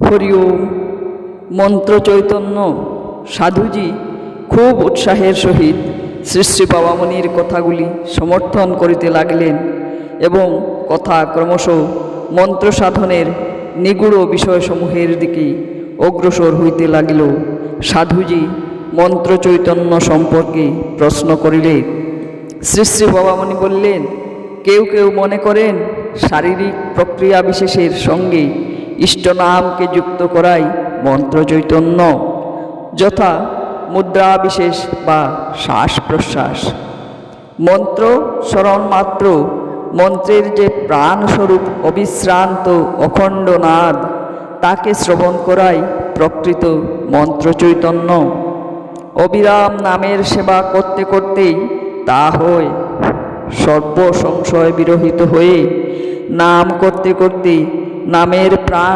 হরি ওম। মন্ত্র চৈতন্য। সাধুজি খুব উৎসাহের সহিত শ্রী শ্রী বাবামণির কথাগুলি সমর্থন করিতে লাগলেন এবং কথা ক্রমশ মন্ত্র সাধনের নিগুড় বিষয়সমূহের দিকে অগ্রসর হইতে লাগিল। সাধুজি মন্ত্র চৈতন্য সম্পর্কে প্রশ্ন করিলেন, শ্রী শ্রী বাবামণি বললেন, কেউ কেউ মনে করেন শারীরিক প্রক্রিয়া বিশেষের সঙ্গে ইষ্টনামকে যুক্ত করাই মন্ত্র চৈতন্য, যথা মুদ্রা বিশেষ বা শ্বাস প্রশ্বাস মন্ত্র স্মরণ মাত্র, মন্ত্রের যে প্রাণস্বরূপ অবিশ্রান্ত অখণ্ড নাদ, তাকে শ্রবণ করাই প্রকৃত মন্ত্র চৈতন্য। অবিরাম নামের সেবা করতে করতেই তা হয়। সর্ব সংশয় বিরহিত হয়ে নাম করতে করতে নামের প্রাণ